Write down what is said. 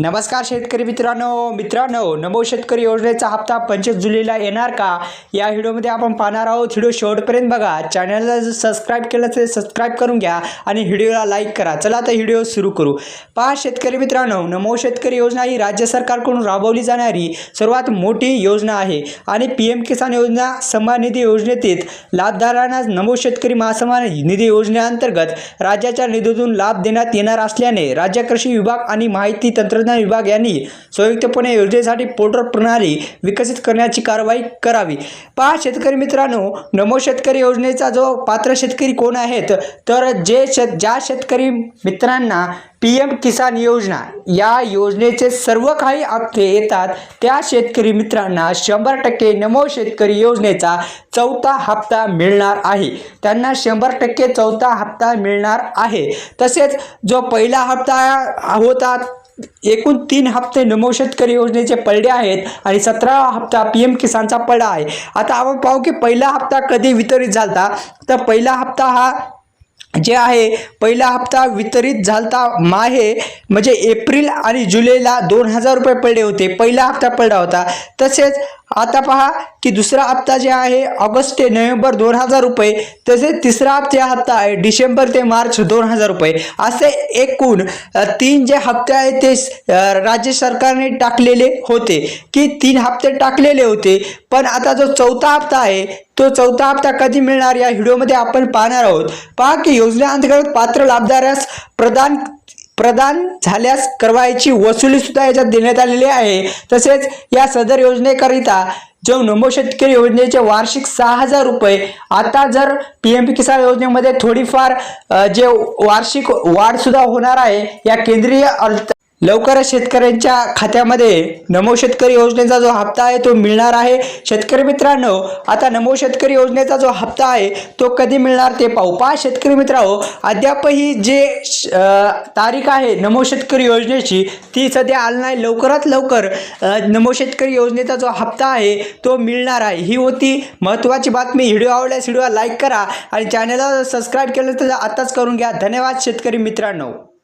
नमस्कार शेतकरी मित्रांनो मित्रांनो नमो शेतकरी योजनेचा हप्ता पंचवीस जुलैला येणार का? या व्हिडिओमध्ये आपण पाहणार आहोत व्हिडिओ शेवटपर्यंत बघा. चॅनलला जर सबस्क्राईब केलं तर सबस्क्राईब करून घ्या आणि व्हिडिओला लाईक करा. चला आता व्हिडिओ सुरू करू. पहा शेतकरी मित्रांनो नमो शेतकरी योजना ही राज्य सरकारकडून राबवली जाणारी सर्वात मोठी योजना आहे आणि पी एम किसान योजना सन्मान निधी योजनेतील लाभदारांना नमो शेतकरी महासन्मान निधी योजनेअंतर्गत राज्याच्या निधीतून लाभ देण्यात येणार असल्याने राज्य कृषी विभाग आणि माहिती तंत्रज्ञान विभाग यांनी संयुक्तपणे योजनेसाठी पोर्टल प्रणाली विकसित करण्याची कारवाई करावी. पहा शेतकरी मित्रांनो नमो शेतकरी योजनेचा जो पात्र शेतकरी कोण आहेत तर जे शेत ज्या शेतकरी मित्रांना पी एम किसान योजना या योजनेचे सर्व काही हप्ते येतात त्या शेतकरी मित्रांना शंभर टक्के नमो शेतकरी योजनेचा चौथा हप्ता मिळणार आहे. त्यांना शंभर टक्के चौथा हप्ता मिळणार आहे. तसेच जो पहिला हप्ता होता एकूण तीन हप्ते नमो शेतकरी योजनेचे पडले आहेत आणि सतरा हप्ता पी एम किसानचा पडला आहे. आता आपण पाहू की पहिला हप्ता कधी वितरित झाला तर पहिला हप्ता हा जे आहे पहिला हप्ता वितरित झालता माहे म्हणजे एप्रिल आणि जुलैला दोन हजार रुपये पडले होते. पहिला हप्ता पडला होता. तसेच आता पहा की दुसरा हप्ता जे आहे ऑगस्ट ते नोव्हेंबर दोन हजार रुपये. तसेच तिसरा हप्ता हप्ता आहे डिसेंबर ते मार्च दोन हजार रुपये. असे एकूण तीन जे हप्ते आहेत ते राज्य सरकारने टाकलेले होते. की तीन हप्ते टाकलेले होते. पण आता जो चौथा हप्ता आहे तो चौथा हप्ता कधी मिळणार या व्हिडिओमध्ये आपण पाहणार आहोत. पहा की योजनेअंतर्गत पात्र लाभदारास प्रदान प्रदान झाल्यास करवायची वसुली सुद्धा याच्यात देण्यात आलेली आहे. तसेच या सदर योजनेकरिता जो नमो शेतकरी योजनेचे वार्षिक सहा हजार रुपये आता जर पी एम पी किसान योजनेमध्ये थोडीफार जे वार्षिक वाढसुद्धा होणार आहे या केंद्रीय अर्थ लवकरच शेतकऱ्यांच्या खात्यामध्ये नमो शेतकरी योजनेचा जो हप्ता आहे तो मिळणार आहे. शेतकरी मित्रांनो आता नमो शेतकरी योजनेचा जो हप्ता आहे तो कधी मिळणार ते पाहू. पहा शेतकरी मित्रांनो अद्यापही जे श- तारीख आहे नमो शेतकरी योजनेची ती सध्या आली नाही. लवकरात लवकर नमो शेतकरी योजनेचा जो हप्ता आहे तो मिळणार आहे. ही होती महत्त्वाची बातमी. व्हिडिओ आवडल्यास व्हिडिओला लाईक करा आणि चॅनलला सबस्क्राईब केलं तर आत्ताच करून घ्या. धन्यवाद शेतकरी मित्रांनो.